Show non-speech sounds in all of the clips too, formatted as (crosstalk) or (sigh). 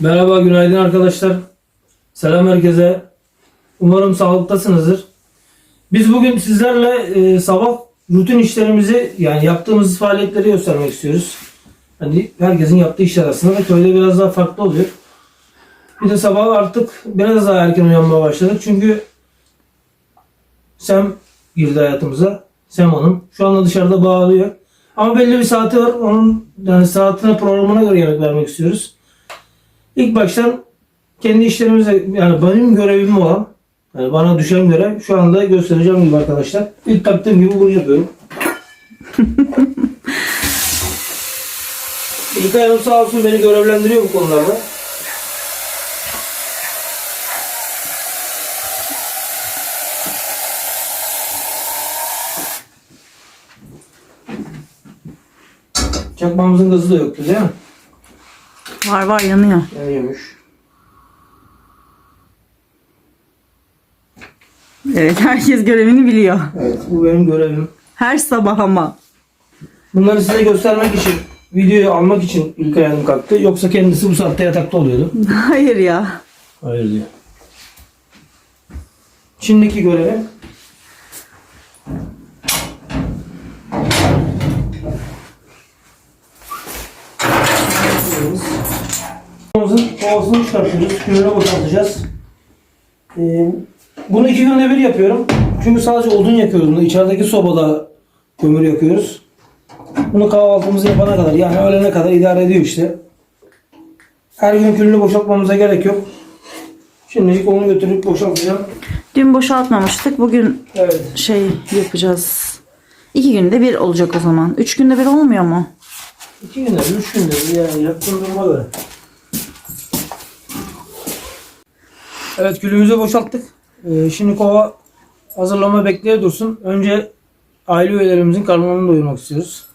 Merhaba, günaydın arkadaşlar. Selam herkese. Umarım sağlıktasınızdır. Biz bugün sizlerle e, sabah rutin işlerimizi yani yaptığımız faaliyetleri göstermek istiyoruz. Hani herkesin yaptığı işler aslında da köyde biraz daha farklı oluyor. Bir de sabah artık biraz daha erken uyanmaya başladık. Çünkü Sem girdi hayatımıza. Sem Hanım. Şu anda dışarıda bağlıyor. Ama belli bir saati var. Onun yani saatine programına göre yemek vermek istiyoruz. İlk baştan kendi işlerimize yani benim görevim olan yani bana düşen görev şu anda göstereceğim gibi arkadaşlar. İlk taktığım gibi bunu yapıyorum. (laughs) İlkay Hanım sağ olsun beni görevlendiriyor bu konularda. Çakmağımızın gazı da yoktu değil mi? Var var yanıyor. Yanıyormuş. Evet herkes görevini biliyor. Evet bu benim görevim. Her sabah ama. Bunları size göstermek için, videoyu almak için ilk ayağım kalktı. Yoksa kendisi bu saatte yatakta oluyordu. (laughs) Hayır ya. Hayır diyor. Şimdiki görevi Kovasını çıkartıyoruz. Külüne boşaltacağız. Ee, bunu iki günde bir yapıyorum. Çünkü sadece odun yakıyoruz. Bunu içerideki sobada kömür yakıyoruz. Bunu kahvaltımızı yapana kadar yani öğlene kadar idare ediyor işte. Her gün külünü boşaltmamıza gerek yok. Şimdilik onu götürüp boşaltacağım. Dün boşaltmamıştık. Bugün Evet. şey yapacağız. İki günde bir olacak o zaman. Üç günde bir olmuyor mu? İki günde, üç günde yani yaptığım duruma göre. Evet külümüzü boşalttık. Ee, şimdi kova hazırlama bekleye dursun. Önce aile üyelerimizin karnlarını doyurmak istiyoruz.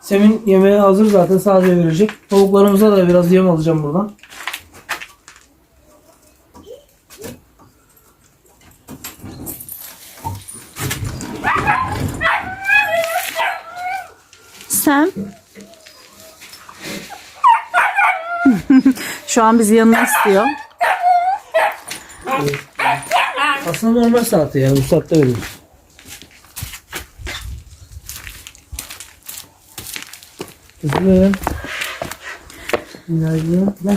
Sem'in yemeği hazır zaten sadece verecek. Tavuklarımıza da biraz yem alacağım buradan. Sen? (laughs) Şu an bizi yanına istiyor. Aslında normal saatte yani bu saatte veriyoruz. Kızım. Günaydın. Gel.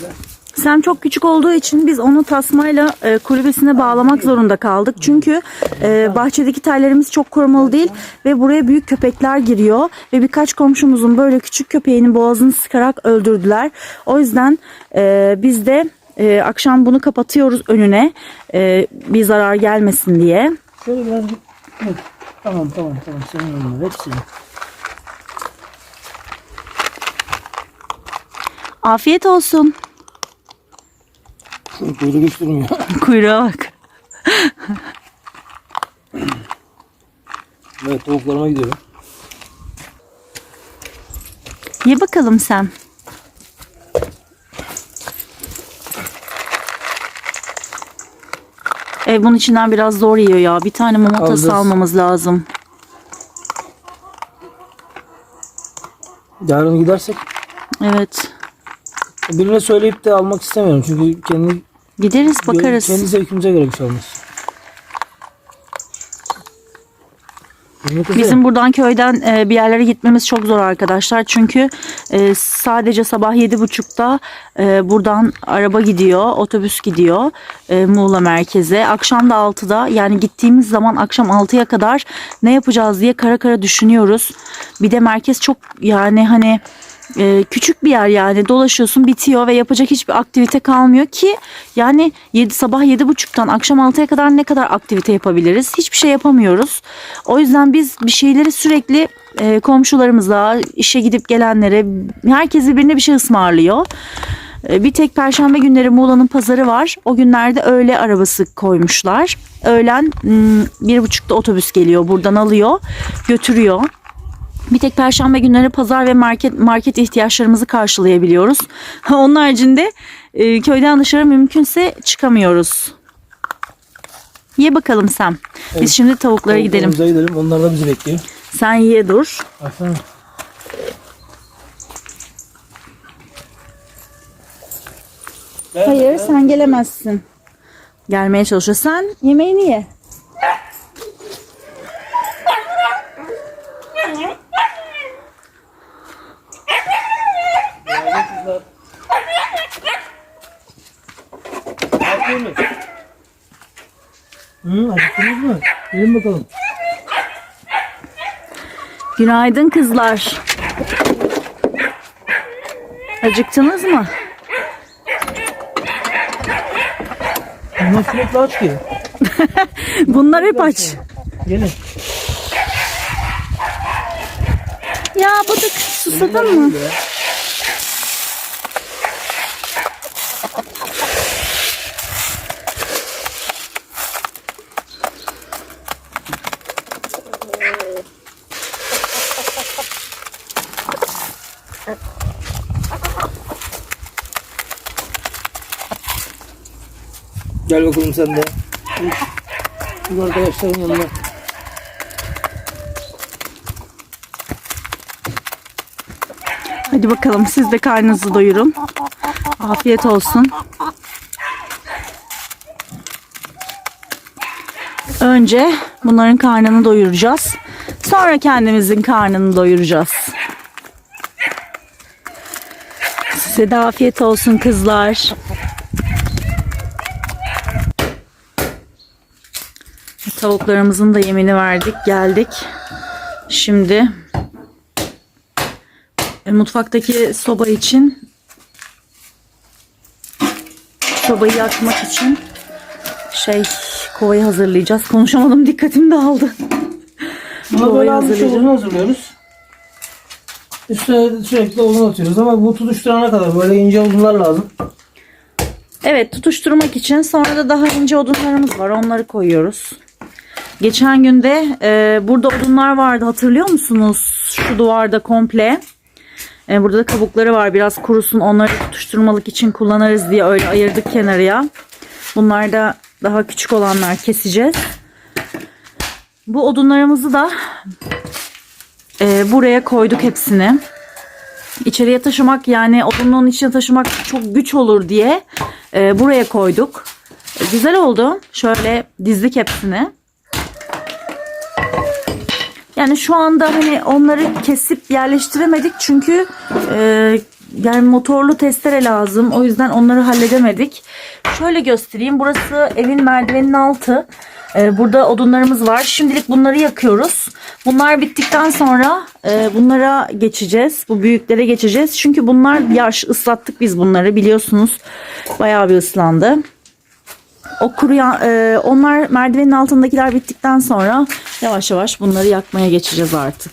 Gel. Sam çok küçük olduğu için biz onu tasmayla e, kulübesine bağlamak zorunda kaldık. Çünkü e, bahçedeki tellerimiz çok korumalı değil ve buraya büyük köpekler giriyor ve birkaç komşumuzun böyle küçük köpeğinin boğazını sıkarak öldürdüler. O yüzden e, biz de e, akşam bunu kapatıyoruz önüne e, bir zarar gelmesin diye. Şöyle biraz Hı, Tamam tamam tamam senin önüne hepsini. Afiyet olsun. Şunu kuyruğu hiç (laughs) durmuyor. Kuyruğa bak. evet tavuklarıma gidiyorum. Ye bakalım sen. Ev bunun içinden biraz zor yiyor ya. Bir tane mamatası Alacağız. almamız lazım. Yarın gidersek Evet. birine söyleyip de almak istemiyorum. Çünkü kendi Gideriz bakarız. kendi zevkimize göre bir şey olmaz. Bizim, buradan köyden e, bir yerlere gitmemiz çok zor arkadaşlar. Çünkü e, sadece sabah yedi buçukta e, buradan araba gidiyor, otobüs gidiyor e, Muğla merkeze. Akşam da 6'da yani gittiğimiz zaman akşam 6'ya kadar ne yapacağız diye kara kara düşünüyoruz. Bir de merkez çok yani hani e, küçük bir yer yani dolaşıyorsun bitiyor ve yapacak hiçbir aktivite kalmıyor ki yani 7 sabah yedi buçuktan akşam 6'ya kadar ne kadar aktivite yapabiliriz? Hiçbir şey yapamıyoruz. O yüzden biz bir şeyleri sürekli e, komşularımıza, işe gidip gelenlere herkes birbirine bir şey ısmarlıyor. E, Bir tek perşembe günleri Muğla'nın pazarı var. O günlerde öğle arabası koymuşlar. Öğlen hmm, bir buçukta otobüs geliyor buradan alıyor götürüyor. Bir tek perşembe günleri pazar ve market market ihtiyaçlarımızı karşılayabiliyoruz. Onun haricinde e, köyden dışarı mümkünse çıkamıyoruz. Ye bakalım sen. Biz şimdi tavuklara gidelim. Tavuklarımıza gidelim. Onlar da bizi bekliyor. Sen ye dur. Baksana. Hayır sen gelemezsin. Gelmeye çalışıyor. Sen yemeğini ye. Hı, acıktınız mı? Gelin bakalım. Günaydın kızlar. Acıktınız mı? Bunlar sürekli aç ki. Bunlar hep aç. Gelin. Ya bıdık susadın mı? Gel bakalım sen de. Bu arkadaşların yanına. Hadi bakalım siz de karnınızı doyurun. Afiyet olsun. Önce bunların karnını doyuracağız. Sonra kendimizin karnını doyuracağız. Size de afiyet olsun kızlar. Tavuklarımızın da yemini verdik, geldik. Şimdi e, mutfaktaki soba için sobayı yakmak için şey kovayı hazırlayacağız. Konuşamadım dikkatim dağıldı. Kovayı böyle az bir hazırlayacağım. odun hazırlıyoruz. Üstüne sürekli odun atıyoruz ama bu tutuşturana kadar böyle ince odunlar lazım. Evet tutuşturmak için sonra da daha ince odunlarımız var onları koyuyoruz. Geçen günde e, burada odunlar vardı hatırlıyor musunuz? Şu duvarda komple. E, burada da kabukları var biraz kurusun onları tutuşturmalık için kullanırız diye öyle ayırdık kenarıya. Bunlar da daha küçük olanlar keseceğiz. Bu odunlarımızı da e, buraya koyduk hepsini. İçeriye taşımak yani odunluğun içine taşımak çok güç olur diye e, buraya koyduk. E, güzel oldu. Şöyle dizdik hepsini. Yani şu anda hani onları kesip yerleştiremedik çünkü e, yani motorlu testere lazım. O yüzden onları halledemedik. Şöyle göstereyim. Burası evin merdivenin altı. E, burada odunlarımız var. Şimdilik bunları yakıyoruz. Bunlar bittikten sonra e, bunlara geçeceğiz. Bu büyüklere geçeceğiz. Çünkü bunlar yaş. ıslattık biz bunları biliyorsunuz. Bayağı bir ıslandı. O kuruyan, e, onlar merdivenin altındakiler bittikten sonra yavaş yavaş bunları yakmaya geçeceğiz artık.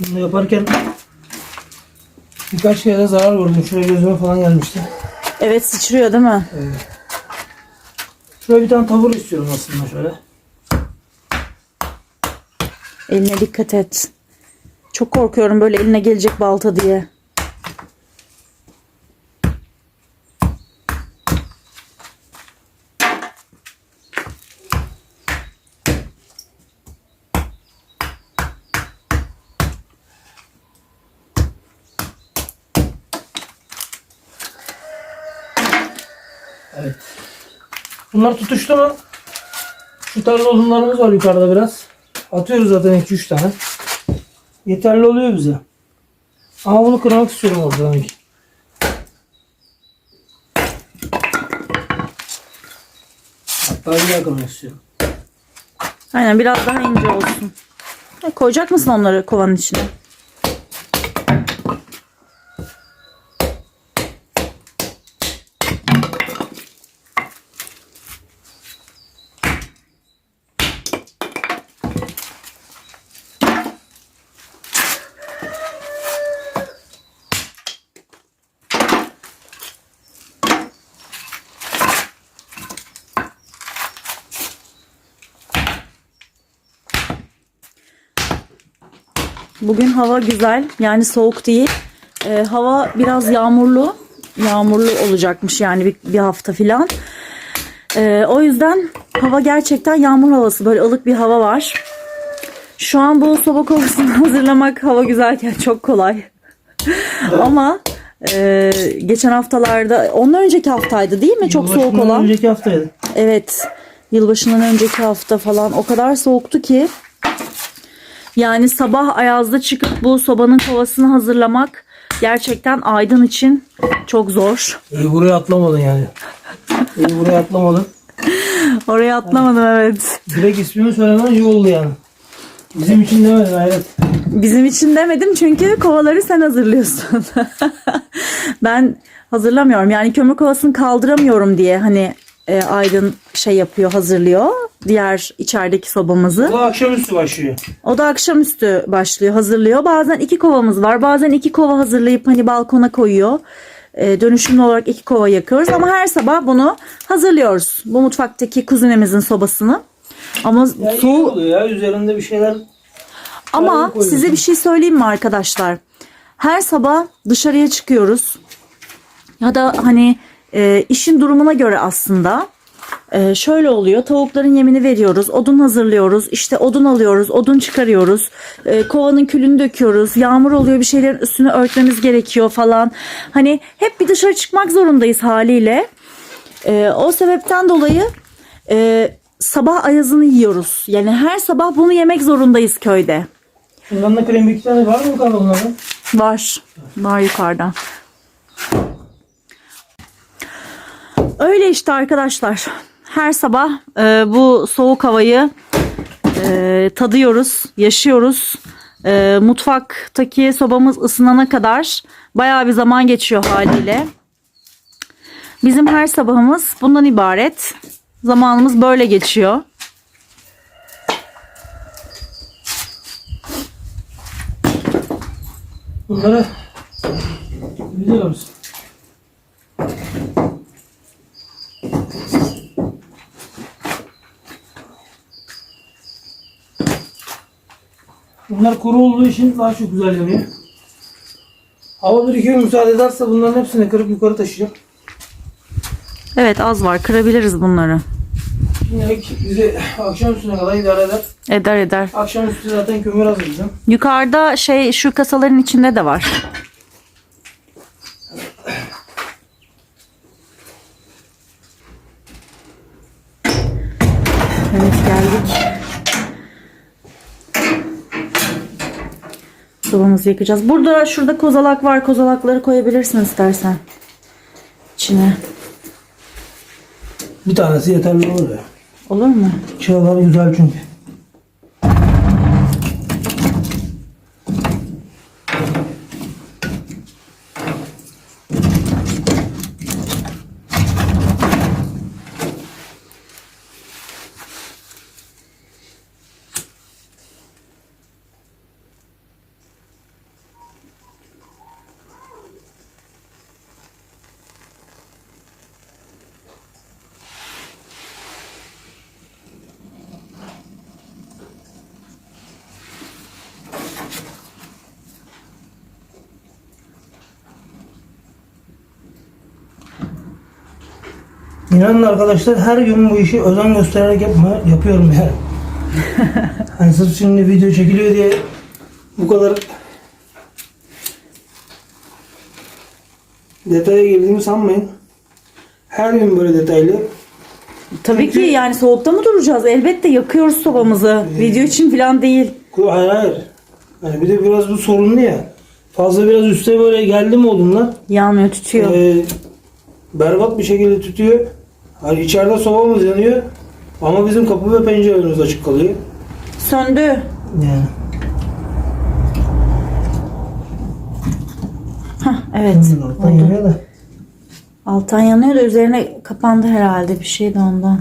Bunu yaparken birkaç kere de zarar gördüm. Şuraya gözüme falan gelmişti. Evet sıçrıyor değil mi? Şuraya bir tane tavır istiyorum aslında şöyle. Eline dikkat et. Çok korkuyorum böyle eline gelecek balta diye. Evet. Bunlar tutuştu mu? Şu tarz odunlarımız var yukarıda biraz. Atıyoruz zaten 2-3 tane. Yeterli oluyor bize. Ama bunu kırmak istiyorum ortadan. Hatta bir kırmak istiyorum. Aynen biraz daha ince olsun. E, koyacak mısın onları kovanın içine? Bugün hava güzel. Yani soğuk değil. Ee, hava biraz yağmurlu. Yağmurlu olacakmış yani bir, bir hafta filan. Ee, o yüzden hava gerçekten yağmur havası. Böyle ılık bir hava var. Şu an bu soba kovasını hazırlamak hava güzelken çok kolay. (laughs) Ama e, geçen haftalarda, ondan önceki haftaydı değil mi? Çok soğuk olan. Önceki haftaydı. Evet. Yılbaşından önceki hafta falan o kadar soğuktu ki yani sabah ayazda çıkıp bu sobanın kovasını hazırlamak gerçekten Aydın için çok zor. İyi buraya atlamadın yani. İyi buraya atlamadın. Oraya atlamadım evet. Direkt ismini söylemen iyi oldu yani. Bizim için demedin hayret. Bizim için demedim çünkü kovaları sen hazırlıyorsun. (laughs) ben hazırlamıyorum. Yani kömür kovasını kaldıramıyorum diye hani e, Aydın şey yapıyor, hazırlıyor. Diğer içerideki sobamızı. Bu akşamüstü başlıyor. O da akşamüstü başlıyor, hazırlıyor. Bazen iki kovamız var. Bazen iki kova hazırlayıp hani balkona koyuyor. Ee, dönüşümlü olarak iki kova yakıyoruz. Ama her sabah bunu hazırlıyoruz. Bu mutfaktaki kuzinemizin sobasını. Ama Ya soğuk oluyor ya üzerinde bir şeyler ama size bir şey söyleyeyim mi arkadaşlar? Her sabah dışarıya çıkıyoruz. Ya da hani e, işin durumuna göre aslında e, şöyle oluyor. Tavukların yemini veriyoruz. Odun hazırlıyoruz. işte odun alıyoruz. Odun çıkarıyoruz. E, kovanın külünü döküyoruz. Yağmur oluyor. Bir şeylerin üstünü örtmemiz gerekiyor falan. Hani hep bir dışarı çıkmak zorundayız haliyle. E, o sebepten dolayı e, sabah ayazını yiyoruz. Yani her sabah bunu yemek zorundayız köyde. Bundan da krem iki tane var mı kanka bunlardan? Var. Var yukarıda. Öyle işte arkadaşlar. Her sabah e, bu soğuk havayı e, tadıyoruz, yaşıyoruz. E, mutfaktaki sobamız ısınana kadar bayağı bir zaman geçiyor haliyle. Bizim her sabahımız bundan ibaret. Zamanımız böyle geçiyor. Bunları biliyor musun? Bunlar kuru olduğu için daha çok güzel yanıyor. Hava bir iki gün müsaade ederse bunların hepsini kırıp yukarı taşıyacağım. Evet az var kırabiliriz bunları. Şimdilik bizi akşam üstüne kadar idare eder. Eder eder. Akşam üstü zaten kömür hazırlayacağım. Yukarıda şey şu kasaların içinde de var. Evet geldik. Sobamızı yakacağız. Burada şurada kozalak var. Kozalakları koyabilirsin istersen. İçine. Bir tanesi yeterli olur ya. Olur mu? Çıralar güzel çünkü. İnanın arkadaşlar her gün bu işi özen göstererek yapma, yapıyorum yani. (laughs) hani sırf şimdi video çekiliyor diye bu kadar detaya girdiğimi sanmayın. Her gün böyle detaylı. Tabii ki yani soğukta mı duracağız? Elbette yakıyoruz sobamızı. Video için falan değil. Hayır hayır. Hani bir de biraz bu sorunlu ya. Fazla biraz üste böyle geldi mi odunlar? Yanmıyor tutuyor. Ee, berbat bir şekilde tutuyor. Hani içeride sobamız yanıyor. Ama bizim kapı ve pencerelerimiz açık kalıyor. Söndü. Yani. Hah, evet. Alttan oldu. yanıyor da. Alttan yanıyor da üzerine kapandı herhalde bir şey de ondan.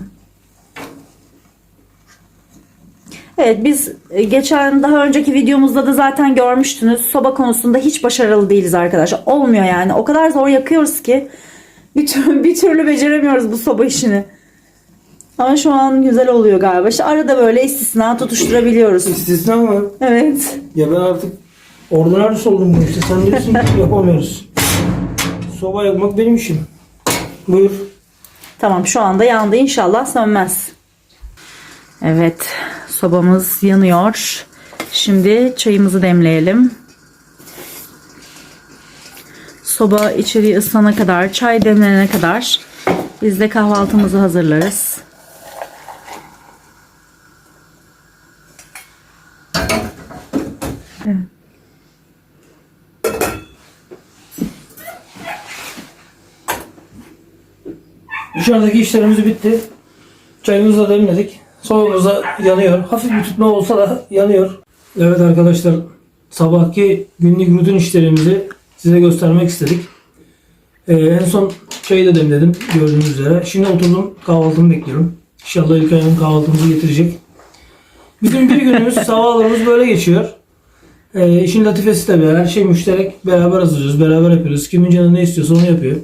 Evet biz e, geçen daha önceki videomuzda da zaten görmüştünüz. Soba konusunda hiç başarılı değiliz arkadaşlar. Olmuyor yani. O kadar zor yakıyoruz ki bir, tür- (laughs) bir türlü beceremiyoruz bu soba işini. Ama şu an güzel oluyor galiba. İşte arada böyle istisna tutuşturabiliyoruz. İstisna mı? Evet. Ya ben artık Ordinarius oldum bu işte. Sen diyorsun ki (laughs) yapamıyoruz. Soba yakmak benim işim. Buyur. Tamam şu anda yandı inşallah sönmez. Evet sobamız yanıyor. Şimdi çayımızı demleyelim. Soba içeriği ısınana kadar, çay demlenene kadar biz de kahvaltımızı hazırlarız. Dışarıdaki işlerimiz bitti. Çayımızı da demledik. Sobamız da yanıyor. Hafif bir tutma olsa da yanıyor. Evet arkadaşlar sabahki günlük rutin işlerimizi size göstermek istedik. Ee, en son çayı da demledim gördüğünüz üzere. Şimdi oturdum kahvaltımı bekliyorum. İnşallah İlkay Hanım kahvaltımızı getirecek. Bütün bir günümüz (laughs) sabahlarımız böyle geçiyor. Ee, işin latifesi tabii her şey müşterek beraber hazırlıyoruz, beraber yapıyoruz. Kimin canı ne istiyorsa onu yapıyor.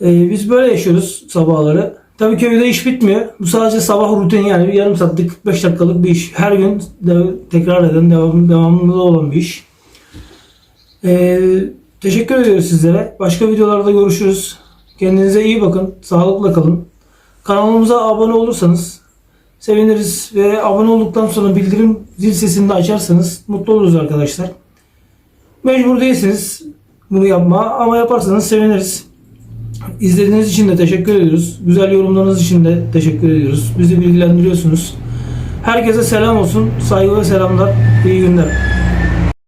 Ee, biz böyle yaşıyoruz sabahları. Tabii köyde iş bitmiyor. Bu sadece sabah rutini yani bir yarım saatlik 45 dakikalık bir iş. Her gün de- tekrar eden, devam, devamlı olan bir iş. Ee, teşekkür ediyoruz sizlere. Başka videolarda görüşürüz. Kendinize iyi bakın. Sağlıkla kalın. Kanalımıza abone olursanız seviniriz ve abone olduktan sonra bildirim zil sesini de açarsanız mutlu oluruz arkadaşlar. Mecbur değilsiniz bunu yapma ama yaparsanız seviniriz. İzlediğiniz için de teşekkür ediyoruz. Güzel yorumlarınız için de teşekkür ediyoruz. Bizi bilgilendiriyorsunuz. Herkese selam olsun. Saygı ve selamlar. İyi günler.